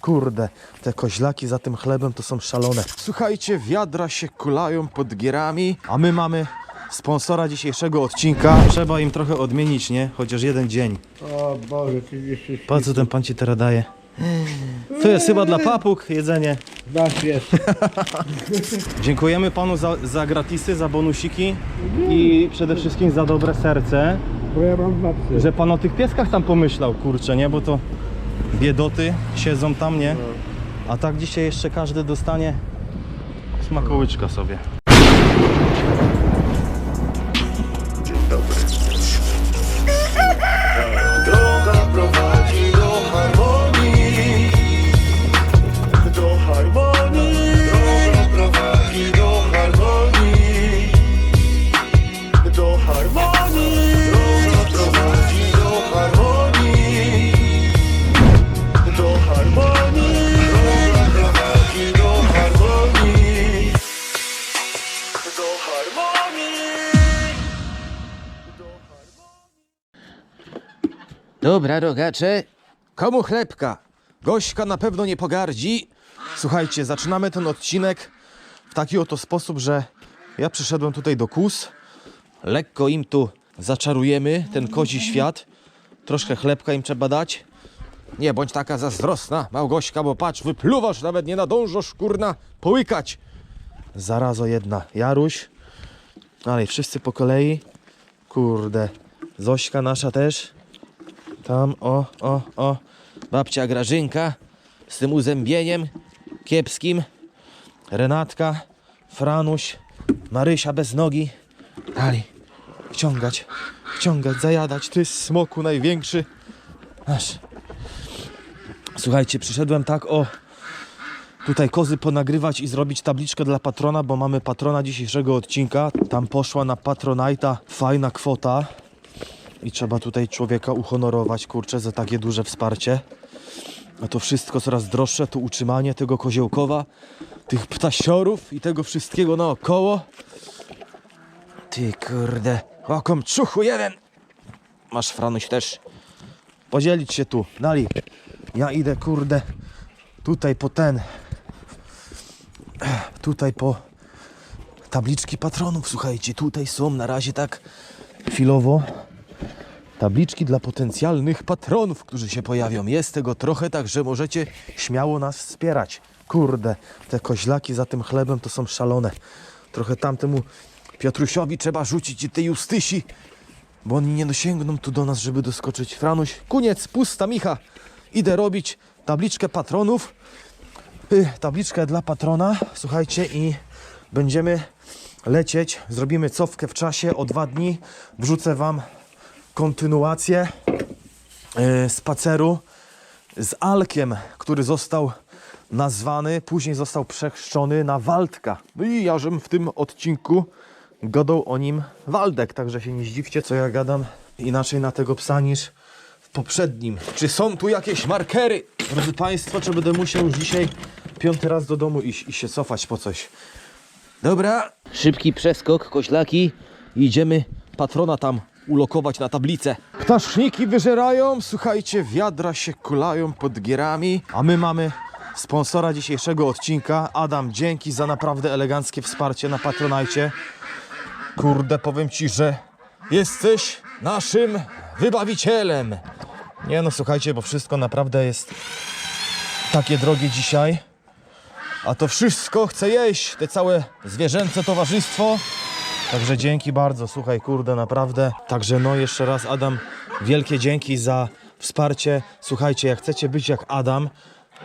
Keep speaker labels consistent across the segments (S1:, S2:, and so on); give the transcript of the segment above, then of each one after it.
S1: Kurde, te koźlaki za tym chlebem to są szalone. Słuchajcie, wiadra się kulają pod gierami, a my mamy sponsora dzisiejszego odcinka. Trzeba im trochę odmienić, nie? Chociaż jeden dzień.
S2: O Boże, ty jeszcze
S1: Po co ten pan ci teraz daje? To jest chyba dla papug jedzenie.
S2: Nasz jest.
S1: Dziękujemy panu za, za gratisy, za bonusiki i przede wszystkim za dobre serce,
S2: Bo ja mam dwa psy.
S1: że pan o tych pieskach tam pomyślał, kurczę, nie? Bo to biedoty siedzą tam, nie? A tak dzisiaj jeszcze każdy dostanie smakołyczka sobie. Dobra, rogacze. Komu chlebka? Gośka na pewno nie pogardzi. Słuchajcie, zaczynamy ten odcinek w taki oto sposób, że ja przyszedłem tutaj do kus. Lekko im tu zaczarujemy ten kozi świat. Troszkę chlebka im trzeba dać. Nie bądź taka zazdrosna, Małgośka, bo patrz, wypluwasz, nawet nie nadążasz, kurna, połykać. Zarazo jedna, Jaruś. Ale wszyscy po kolei. Kurde, Zośka nasza też. Tam, o, o, o. Babcia Grażynka z tym uzębieniem kiepskim. Renatka, Franuś, Marysia bez nogi. Dali. Wciągać, wciągać, zajadać. Jest smoku największy. Aż. Słuchajcie, przyszedłem tak o tutaj kozy ponagrywać i zrobić tabliczkę dla patrona, bo mamy patrona dzisiejszego odcinka. Tam poszła na Patronite'a fajna kwota. I trzeba tutaj człowieka uhonorować, kurczę, za takie duże wsparcie. A to wszystko coraz droższe, to utrzymanie tego koziołkowa, tych ptasiorów i tego wszystkiego naokoło. Ty kurde, okom czuchu jeden. Masz Franuś też. Podzielić się tu, dali. Ja idę kurde tutaj po ten. Tutaj po tabliczki patronów, słuchajcie, tutaj są na razie tak chwilowo tabliczki dla potencjalnych patronów, którzy się pojawią. Jest tego trochę, tak że możecie śmiało nas wspierać. Kurde, te koźlaki za tym chlebem to są szalone. Trochę tamtemu Piotrusiowi trzeba rzucić i tej Justysi, bo oni nie dosięgną tu do nas, żeby doskoczyć. Franuś, koniec, pusta micha. Idę robić tabliczkę patronów. Y, tabliczkę dla patrona, słuchajcie, i będziemy lecieć. Zrobimy cofkę w czasie o dwa dni. Wrzucę wam kontynuację e, spaceru z Alkiem, który został nazwany, później został przechrzczony na Waldka. No i ja żem w tym odcinku gadał o nim Waldek, także się nie zdziwcie, co ja gadam inaczej na tego psa niż w poprzednim. Czy są tu jakieś markery? Drodzy Państwo, czy będę musiał już dzisiaj piąty raz do domu iść i się cofać po coś? Dobra. Szybki przeskok, koślaki. Idziemy patrona tam ulokować na tablicę. Ptaszniki wyżerają, słuchajcie, wiadra się kulają pod gierami, a my mamy sponsora dzisiejszego odcinka. Adam, dzięki za naprawdę eleganckie wsparcie na Patronajcie. Kurde, powiem Ci, że jesteś naszym wybawicielem. Nie no, słuchajcie, bo wszystko naprawdę jest takie drogie dzisiaj. A to wszystko chce jeść, te całe zwierzęce towarzystwo. Także dzięki bardzo, słuchaj, kurde, naprawdę. Także no jeszcze raz Adam, wielkie dzięki za wsparcie. Słuchajcie, jak chcecie być jak Adam,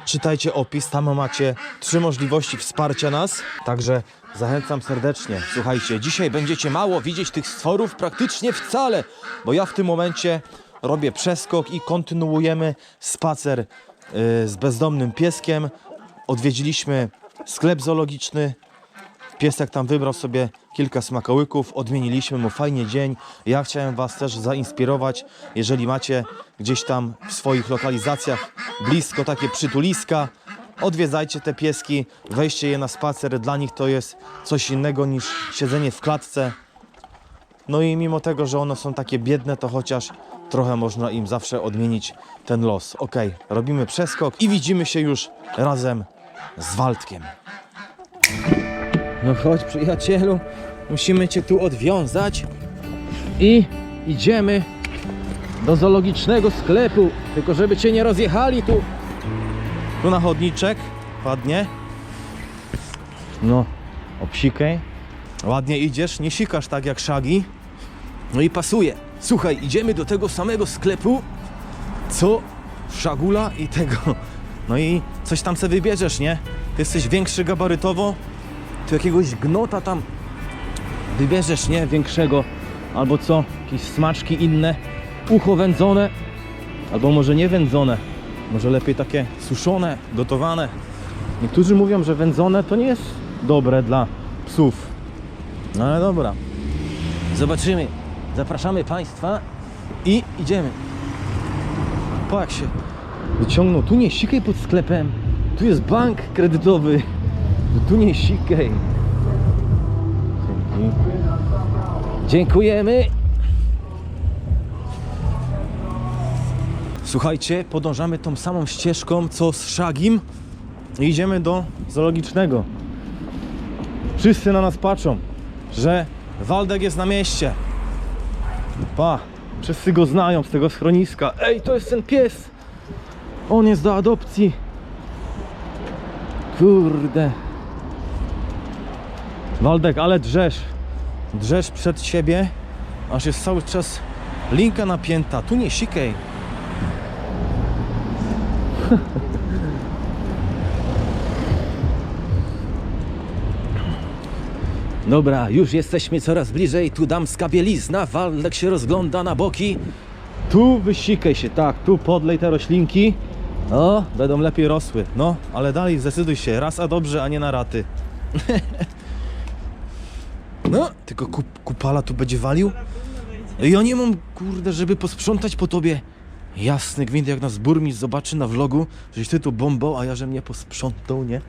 S1: czytajcie opis, tam macie trzy możliwości wsparcia nas. Także zachęcam serdecznie. Słuchajcie, dzisiaj będziecie mało widzieć tych stworów, praktycznie wcale, bo ja w tym momencie robię przeskok i kontynuujemy spacer y, z bezdomnym pieskiem. Odwiedziliśmy sklep zoologiczny, Piesek tam wybrał sobie kilka smakołyków, odmieniliśmy mu fajnie dzień. Ja chciałem Was też zainspirować, jeżeli macie gdzieś tam w swoich lokalizacjach blisko takie przytuliska, odwiedzajcie te pieski, weźcie je na spacer. Dla nich to jest coś innego niż siedzenie w klatce. No i mimo tego, że one są takie biedne, to chociaż trochę można im zawsze odmienić ten los. Ok, robimy przeskok i widzimy się już razem z Waldkiem. No chodź przyjacielu, musimy cię tu odwiązać i idziemy do zoologicznego sklepu, tylko żeby cię nie rozjechali tu. Tu na chodniczek, ładnie. No, obsikaj. Ładnie idziesz, nie sikasz tak jak szagi. No i pasuje. Słuchaj, idziemy do tego samego sklepu, co szagula i tego. No i coś tam sobie wybierzesz, nie? Ty jesteś większy gabarytowo, tu jakiegoś gnota tam wybierzesz, nie? Większego. Albo co? Jakieś smaczki inne. Ucho wędzone. Albo może nie wędzone. Może lepiej takie suszone, gotowane. Niektórzy mówią, że wędzone to nie jest dobre dla psów. No ale dobra. Zobaczymy. Zapraszamy Państwa i idziemy. Po jak się wyciągnął. Tu nie sikaj pod sklepem. Tu jest bank kredytowy. Tu nie sikaj. Dzięki. Dziękujemy. Słuchajcie, podążamy tą samą ścieżką co z Szagim i idziemy do zoologicznego. Wszyscy na nas patrzą, że Waldek jest na mieście. Pa, wszyscy go znają z tego schroniska. Ej, to jest ten pies. On jest do adopcji. Kurde. Waldek, ale drzesz. Drzesz przed siebie, aż jest cały czas linka napięta. Tu nie sikej. Dobra, już jesteśmy coraz bliżej. Tu damska bielizna. Waldek się rozgląda na boki. Tu wysikaj się, tak. Tu podlej te roślinki. O, będą lepiej rosły. No, ale dalej zdecyduj się. Raz a dobrze, a nie na raty. No, tylko kup, kupala tu będzie walił. Ja nie mam, kurde, żeby posprzątać po tobie. Jasny gwint, jak nas burmistrz zobaczy na vlogu, żeś ty tu bombą, a ja, że mnie posprzątał, nie?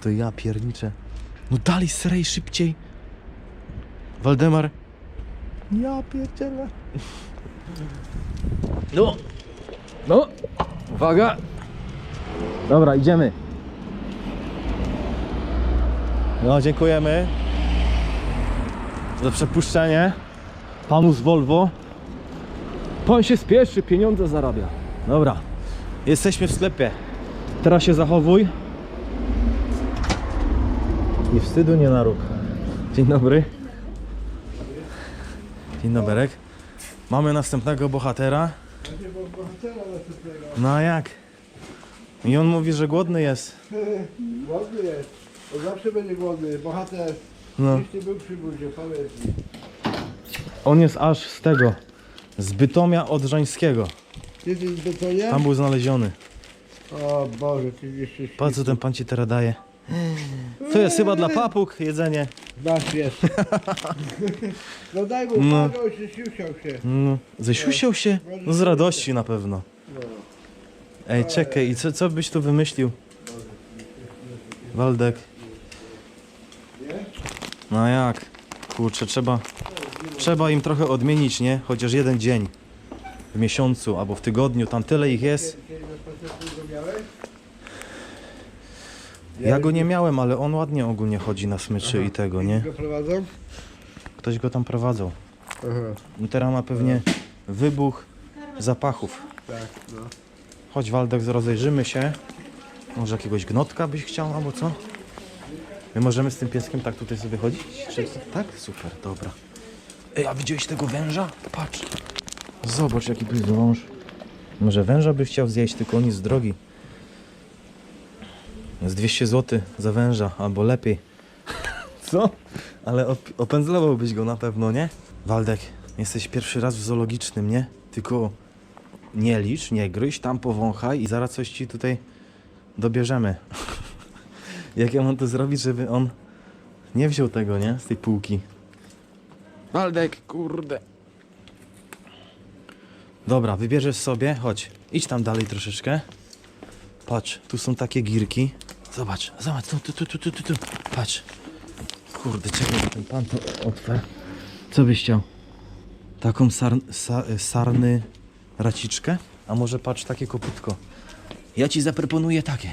S1: To ja pierniczę. No dalej, serej, szybciej. Waldemar. Ja pierdzielę. No. No. Uwaga. Dobra, idziemy. No, dziękujemy za przepuszczenie. Panu z Volvo. Pan się spieszy, pieniądze zarabia. Dobra, jesteśmy w sklepie. Teraz się zachowuj. I wstydu nie narób. Dzień dobry. Dzień dobry. Mamy następnego bohatera. No a jak? I on mówi, że głodny jest.
S2: Głodny jest. Zawsze będzie głodny. Bohater.
S1: No.
S2: Jeśli był przy budzie, powiedz mi.
S1: On jest aż z tego. Z Bytomia Odrzańskiego. Tam był znaleziony.
S2: O Boże, ty jeszcze
S1: Patrz co ten pan ci teraz daje. To jest chyba dla papug jedzenie.
S2: Nasz jest. No daj mu,
S1: No.
S2: no. się, siusiał się.
S1: No, zesiusiał się? No z radości na pewno. Ej, czekaj, i co, co byś tu wymyślił? Waldek. No jak? Kurczę, trzeba, trzeba im trochę odmienić, nie? Chociaż jeden dzień w miesiącu albo w tygodniu, tam tyle ich jest. Ja go nie miałem, ale on ładnie ogólnie chodzi na smyczy i tego, nie?
S2: Go prowadzą?
S1: Ktoś go tam prowadzał.
S2: Aha,
S1: No teraz ma pewnie wybuch zapachów.
S2: tak, no.
S1: Chodź Waldek, rozejrzymy się. Może jakiegoś gnotka byś chciał, albo co? My możemy z tym pieskiem tak tutaj sobie chodzić? Czy... Tak? Super, dobra. Ej, a widziałeś tego węża? Patrz. Zobacz, jaki tu jest wąż. Może węża by chciał zjeść, tylko on jest drogi. Z 200 zł za węża, albo lepiej. Co? Ale op- opędzlowałbyś go na pewno, nie? Waldek, jesteś pierwszy raz w zoologicznym, nie? Tylko nie licz, nie gryź, tam powąchaj i zaraz coś ci tutaj dobierzemy. Jak ja mam to zrobić, żeby on nie wziął tego, nie? Z tej półki. Waldek, kurde. Dobra, wybierzesz sobie, chodź. Idź tam dalej troszeczkę. Patrz, tu są takie girki. Zobacz, zobacz, tu, tu, tu, tu, tu, tu. Patrz. Kurde, czekaj, ten pan to otwę. Co byś chciał? Taką sa, sarny raciczkę? A może patrz, takie kopytko. Ja ci zaproponuję takie.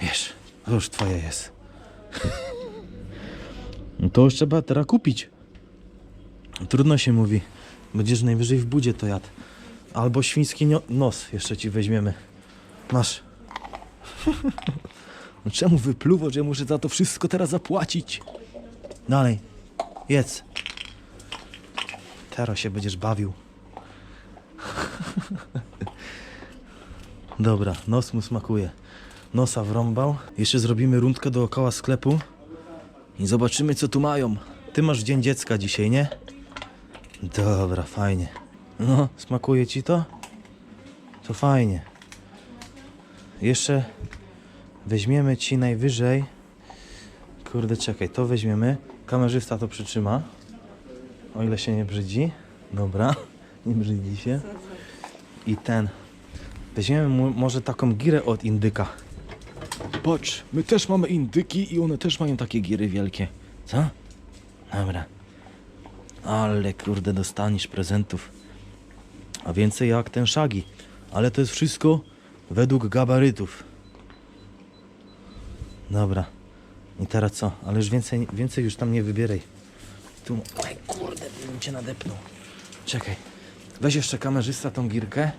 S1: Wiesz, to już twoje jest. No to już trzeba teraz kupić. Trudno się mówi. Będziesz najwyżej w budzie to jadł. Albo świński nos jeszcze ci weźmiemy. Masz. No czemu wypluwo, że muszę za to wszystko teraz zapłacić? Dalej. Jedz. Teraz się będziesz bawił. Dobra, nos mu smakuje. Nosa wrąbał. Jeszcze zrobimy rundkę dookoła sklepu i zobaczymy co tu mają. Ty masz dzień dziecka dzisiaj, nie? Dobra, fajnie. No, smakuje ci to? To fajnie. Jeszcze weźmiemy ci najwyżej. Kurde, czekaj, to weźmiemy. Kamerzysta to przytrzyma. O ile się nie brzydzi. Dobra, nie brzydzi się. I ten. Weźmiemy może taką girę od indyka. Patrz, my też mamy indyki i one też mają takie giry wielkie. Co? Dobra. Ale kurde, dostaniesz prezentów. A więcej jak ten szagi. Ale to jest wszystko według gabarytów. Dobra. I teraz co? Ale już więcej, więcej już tam nie wybieraj. Tu. Oj, kurde, bym cię nadepnął. Czekaj. Weź jeszcze kamerzysta tą girkę.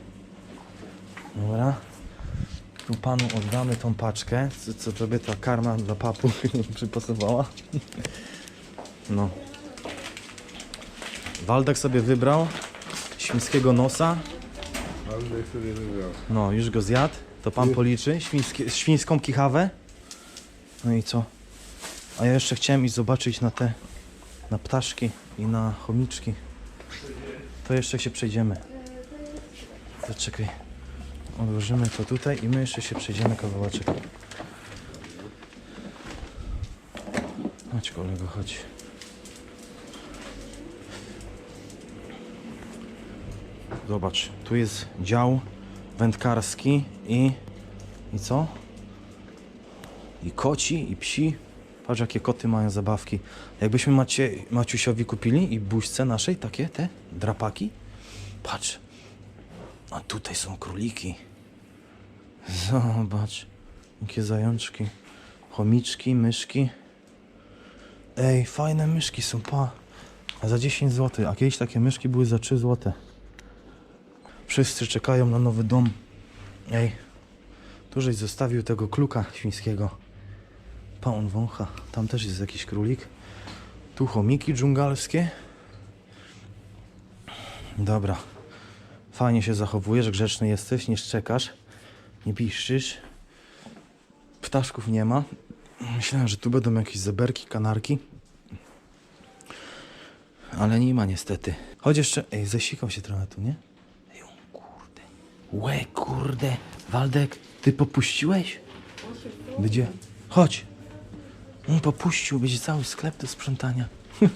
S1: Dobra. Tu panu oddamy tą paczkę, co, co tobie ta karma dla papu przypasowała. No. Waldek sobie wybrał świńskiego nosa.
S2: Andrzej sobie wybrał.
S1: No, już go zjadł. To pan policzy. Świńskie, świńską kichawę. No i co? A ja jeszcze chciałem iść zobaczyć na te, na ptaszki i na chomiczki. To jeszcze się przejdziemy. Zaczekaj. Odłożymy to tutaj i my jeszcze się przejdziemy kawałeczek. Chodź kolego, chodź. Zobacz, tu jest dział wędkarski i... I co? I koci, i psi. Patrz jakie koty mają zabawki. Jakbyśmy Macie, Maciusiowi kupili i buźce naszej takie te drapaki. Patrz. A tutaj są króliki. Zobacz. Jakie zajączki. Chomiczki, myszki. Ej, fajne myszki są, pa. A za 10 zł. A kiedyś takie myszki były za 3 zł. Wszyscy czekają na nowy dom. Ej, tu żeś zostawił tego kluka świńskiego. Pa, on wącha. Tam też jest jakiś królik. Tu chomiki dżungalskie. Dobra. Fajnie się zachowujesz, grzeczny jesteś, nie szczekasz, nie piszczysz. Ptaszków nie ma. Myślałem, że tu będą jakieś zeberki, kanarki. Ale nie ma niestety. Chodź jeszcze. Ej, zasikał się trochę tu, nie? Ej, o kurde. Łe, kurde. Waldek, ty popuściłeś? Będzie. Chodź. On popuścił, będzie cały sklep do sprzątania.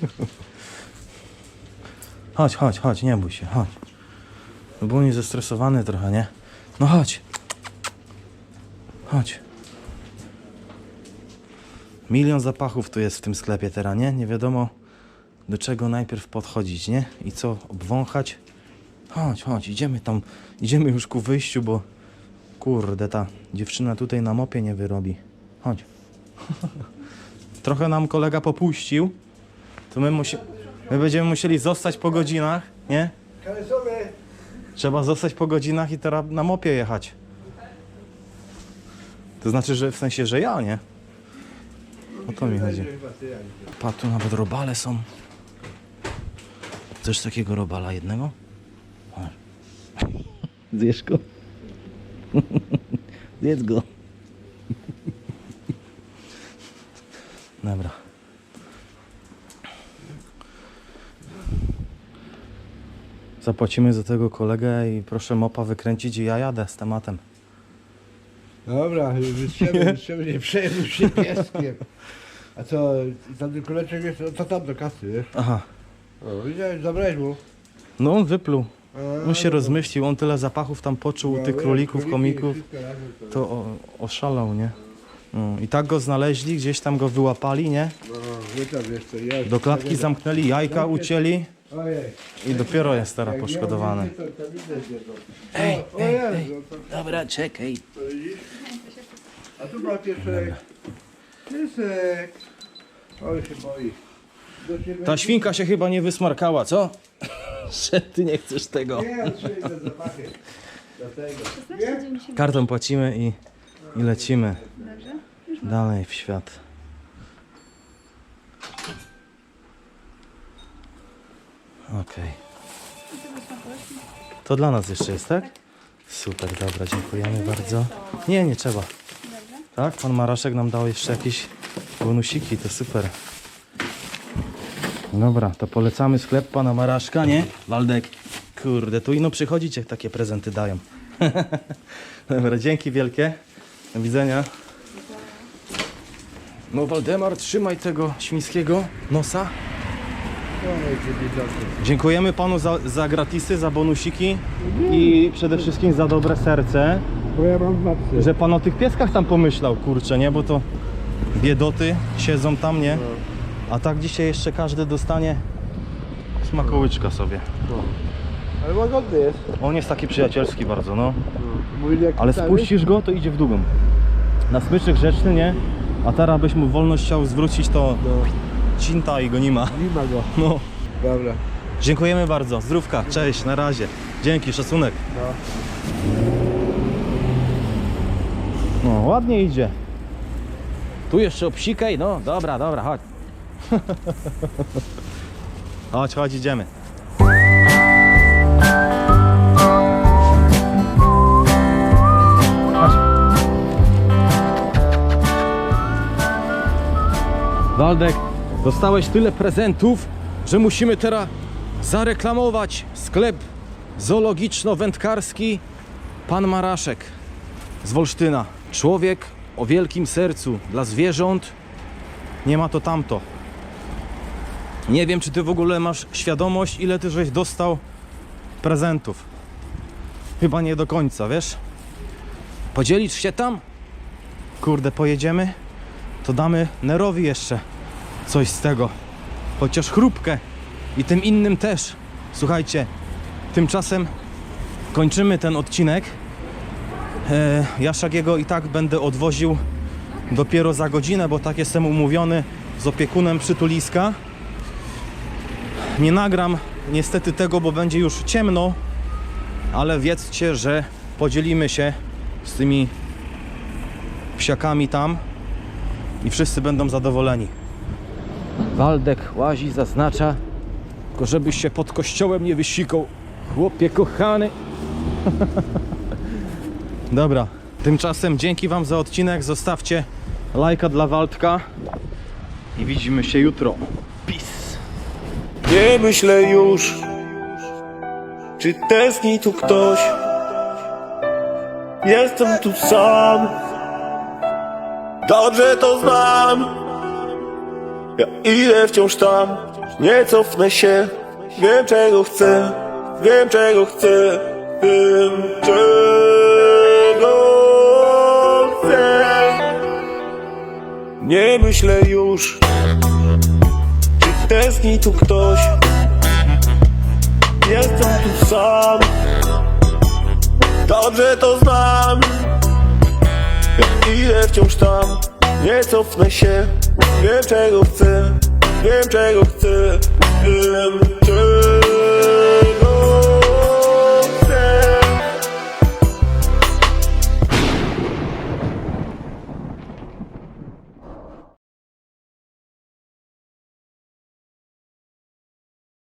S1: chodź, chodź, chodź, nie bój się, chodź. No był nie zestresowany trochę, nie? No chodź. Chodź. Milion zapachów tu jest w tym sklepie teraz, nie? Nie wiadomo do czego najpierw podchodzić, nie? I co, obwąchać? Chodź, chodź, idziemy tam, idziemy już ku wyjściu, bo kurde, ta dziewczyna tutaj na mopie nie wyrobi. Chodź. Trochę nam kolega popuścił, to my, musi, my będziemy musieli zostać po godzinach, nie? Trzeba zostać po godzinach i teraz na mopie jechać. To znaczy, że w sensie, że ja, nie? O to mi chodzi. Pa, tu nawet robale są. Chcesz takiego robala jednego? Zjesz go? Zjedz go. Dobra. Zapłacimy za tego kolegę i proszę mopa wykręcić i ja jadę z tematem.
S2: Dobra, wytrzemy, wytrzemy, nie przejmuj się pieskiem. A co, tamten koleczek jest, no to tam do kasy, wiesz?
S1: Aha.
S2: O, widziałeś, zabrałeś mu.
S1: No on wypluł. On się rozmyślił, on tyle zapachów tam poczuł, tych królików, komików.
S2: Wszystko razem to-
S1: To o, oszalał, nie? No, I tak go znaleźli, gdzieś tam go wyłapali, nie?
S2: No, wy to wiesz co, ja...
S1: Do klatki zamknęli, jajka ucięli
S2: Ojej.
S1: i dopiero jest teraz
S2: Jak
S1: poszkodowany.
S2: ja widzę, to- to widzę, że to- O, o Jezu, to-
S1: Dobra, czekaj.
S2: to widzisz? A tu ma piesek. Piesek. Oj, się boi. Do ciebie-
S1: Ta świnka się chyba nie wysmarkała, co? Że ty nie chcesz tego.
S2: Nie, przyjdę zapachy. Do tego. Nie?
S1: Kartą płacimy i, i lecimy dalej w świat. Okej. To dla nas jeszcze jest, tak? Super, dobra, dziękujemy bardzo. Nie, nie trzeba. Tak, pan Maraszek nam dał jeszcze jakieś bonusiki, to super. Dobra, to polecamy sklep pana Maraszka, nie? Waldek. Kurde, tu ino przychodzicie, takie prezenty dają. Dobra, dzięki wielkie. Do widzenia. No Waldemar, trzymaj tego świńskiego nosa. Dziękujemy panu za, za gratisy, za bonusiki i przede wszystkim za dobre serce,
S2: Bo ja mam dwa psy.
S1: że pan o tych pieskach tam pomyślał, kurczę, nie? Bo to biedoty siedzą tam, nie? A tak dzisiaj jeszcze każdy dostanie smakołyczka sobie.
S2: Ale łagodny jest.
S1: On jest taki przyjacielski bardzo, no.
S2: Mój jak
S1: Ale
S2: stary.
S1: spuścisz go, to idzie w długą. Na smyczek grzeczny, nie? A teraz byś mu wolność chciał zwrócić, to
S2: No,
S1: cinta i go nie ma.
S2: nie ma go.
S1: No.
S2: Dobra.
S1: Dziękujemy bardzo. Zdrówka. Cześć, na razie. Dzięki, szacunek.
S2: No.
S1: No, ładnie idzie. Tu jeszcze obsikaj, no. Dobra, dobra, chodź. chodź, chodź, idziemy. Chodź. Waldek, dostałeś tyle prezentów, że musimy teraz zareklamować sklep zoologiczno-wędkarski Pan Maraszek z Wolsztyna. Człowiek o wielkim sercu dla zwierząt. Nie ma to tamto. Nie wiem, czy ty w ogóle masz świadomość, ile ty żeś dostał prezentów. Chyba nie do końca, wiesz? Podzielisz się tam? Kurde, pojedziemy? To damy Nerowi jeszcze coś z tego. Chociaż chrupkę. I tym innym też. Słuchajcie, tymczasem kończymy ten odcinek. E, ja Szagiego i tak będę odwoził dopiero za godzinę, bo tak jestem umówiony z opiekunem przytuliska. Nie nagram niestety tego, bo będzie już ciemno, ale wiedzcie, że podzielimy się z tymi psiakami tam i wszyscy będą zadowoleni. Waldek łazi, zaznacza, tylko żebyś się pod kościołem nie wysikał, chłopie kochany. Dobra, tymczasem dzięki Wam za odcinek. Zostawcie lajka dla Waldka i widzimy się jutro. Peace.
S3: Nie myślę już, czy tęskni tu ktoś. Jestem tu sam, dobrze to znam. Ja idę wciąż tam, nie cofnę się. Wiem czego chcę, wiem czego chcę, wiem czego chcę. Nie myślę już. Czy tęskni tu ktoś? Jestem tu sam Dobrze to znam Ja idę wciąż tam Nie cofnę się Wiem czego chcę Wiem czego chcę Wiem czego